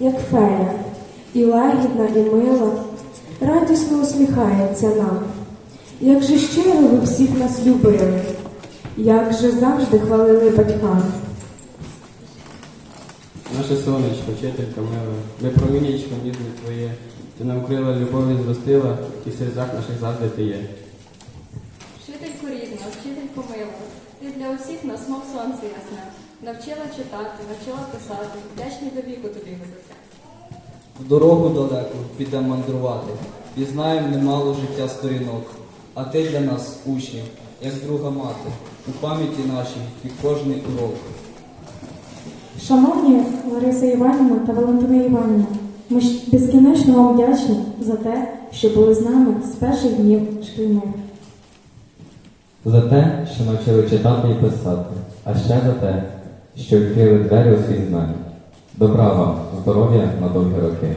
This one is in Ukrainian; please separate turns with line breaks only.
як фея, і лагідна, і мила, радісно усміхається нам. Як же щиро ви всіх нас любили, як же завжди хвалили батькам.
Наше сонечко, вчителька мила, ми промінічко ніжне твоє, ти нам крила любові зростила, і в серцях наших завжди ти є.
Вчительку рідна, вчительку мила, ти для усіх нас, мов сонце ясне, навчила читати, навчила писати, вдячні до віку тобі за це.
В дорогу далеку підемо мандрувати, пізнаємо немало життя сторінок. А ти для нас, учнів, як друга мати, у пам'яті нашій і кожний урок.
Шановні Лариса Іванівна та Валентина Іванівна, ми безкінечно вам вдячні за те, що були з нами з перших днів шкільних.
За те, що навчили читати і писати, а ще за те, що відкрили двері у світ знань. Добра вам, здоров'я на довгі роки.